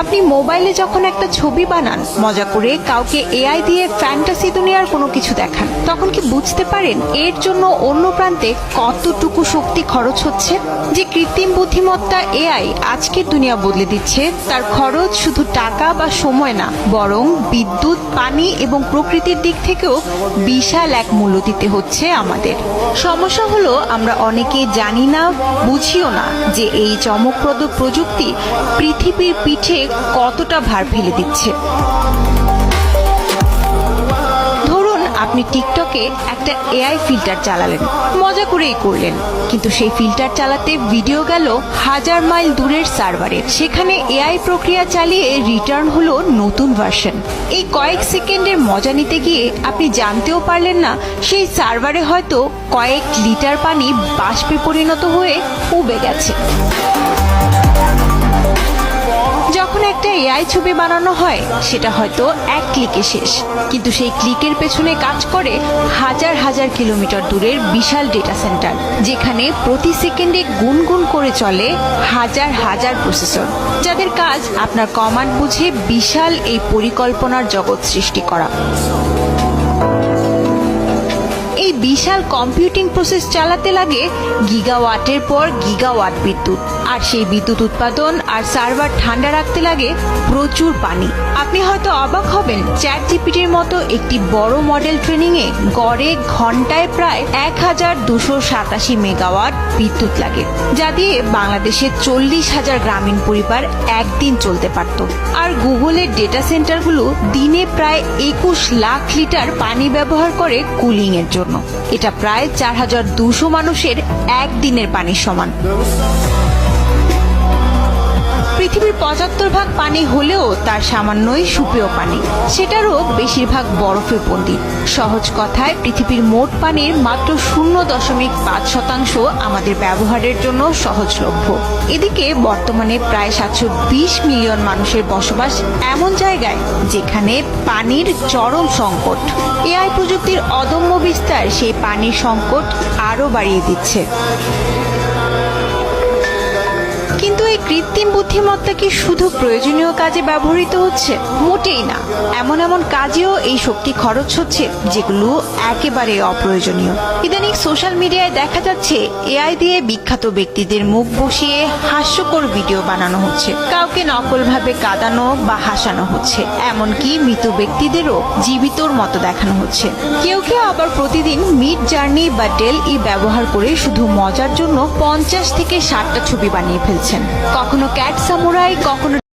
আপনি মোবাইলে যখন একটা ছবি বানান, মজা করে কাউকে এআই দিয়ে ফ্যান্টাসি দুনিয়ার কোনো কিছু দেখান, তখন কি বুঝতে পারেন এর জন্য অন্য প্রান্তে কতটুকু শক্তি খরচ হচ্ছে? যে কৃত্রিম বুদ্ধিমত্তা এআই আজকের দুনিয়া বদলে দিচ্ছে, তার খরচ শুধু টাকা বা সময় না, বরং বিদ্যুৎ, পানি এবং প্রকৃতির দিক থেকেও বিশাল এক মূল্য দিতে হচ্ছে আমাদের। সমস্যা হলো আমরা অনেকেই জানি না, বুঝিও না যে এই চমকপ্রদ প্রযুক্তি পৃথিবীর পিঠে কতটা ভার ফেলে দিচ্ছে? আপনি টিকটকে একটা এআই ফিল্টার চালালেন, মজা করেই করলেন। কিন্তু সেই ফিল্টার চালাতে ভিডিও গেল হাজার মাইল দূরের সার্ভারে। সেখানে এআই প্রক্রিয়া চালিয়ে রিটার্ন হলো নতুন ভার্সন। এই কয়েক সেকেন্ডের মজা নিতে গিয়ে আপনি জানতেও পারলেন না, সেই সার্ভারে হয়তো কয়েক লিটার পানি বাষ্পে পরিণত হয়ে উবে গেছে। একটা এআই ছবি বানানো হয়, সেটা হয়তো এক ক্লিকে শেষ। কিন্তু সেই ক্লিকের পেছনে কাজ করে হাজার হাজার কিলোমিটার দূরের বিশাল ডেটা সেন্টার যেখানে প্রতি সেকেন্ডে গুনগুন করে চলে হাজার হাজার প্রসেসর যাদের কাজ আপনার কমান্ড বুঝে বিশাল এই পরিকল্পনার জগৎ সৃষ্টি করা। এই বিশাল কম্পিউটিং প্রসেস চালাতে লাগে গিগাওয়াটের পর গিগাওয়াট বিদ্যুৎ। আর সেই বিদ্যুৎ উৎপাদন আর সার্ভার ঠান্ডা রাখতে লাগে প্রচুর পানি। আপনি হয়তো অবাক হবেন চ্যাট জিপিটির মতো একটি বড় মডেল ট্রেনিং এ গড়ে ঘন্টায় প্রায় এক হাজার দুশো সাতাশি মেগাওয়াট বিদ্যুৎ লাগে, যা দিয়ে বাংলাদেশের চল্লিশ হাজার গ্রামীণ পরিবার একদিন চলতে পারত। আর গুগলের ডেটা সেন্টারগুলো দিনে প্রায় একুশ লাখ লিটার পানি ব্যবহার করে কুলিং এর জন্য। এটা প্রায় চার হাজার দুশো মানুষের একদিনের পানির সমান। পৃথিবীর পঁচাত্তর ভাগ পানি হলেও তার সামান্যই সুপেয় পানি। সেটারও বেশিরভাগ বরফে বন্দি সহজ কথায়, পৃথিবীর মোট পানির মাত্র শূন্য দশমিক পাঁচ শতাংশ আমাদের ব্যবহারের জন্য সহজলভ্য। এদিকে বর্তমানে প্রায় সাতশো বিশ মিলিয়ন মানুষের বসবাস এমন জায়গায় যেখানে পানির চরম সংকট। এআই প্রযুক্তির অদম্য বিস্তার সেই পানির সংকট আরও বাড়িয়ে দিচ্ছে। কৃত্রিম বুদ্ধিমত্তা কি শুধু প্রয়োজনীয় কাজে ব্যবহৃত হচ্ছে? মোটেই না। এমন এমন কাজেও এই শক্তি খরচ হচ্ছে, যেগুলো একেবারে অপ্রয়োজনীয়। ইদানিং সোশ্যাল মিডিয়ায় দেখা যাচ্ছে, এআই দিয়ে বিখ্যাত ব্যক্তিদের মুখ বসিয়ে হাস্যকর ভিডিও বানানো হচ্ছে। কাউকে নকলভাবে কাঁদানো বা হাসানো হচ্ছে। এমনকি মৃত ব্যক্তিদেরও জীবিতর মতো দেখানো হচ্ছে। কেউ কেউ আবার প্রতিদিন মিড জার্নি বা ডেল ই ব্যবহার করে শুধু মজার জন্য পঞ্চাশ থেকে ষাটটা ছবি বানিয়ে ফেলছেন। কখনো ক্যাট সামুরাই কখনো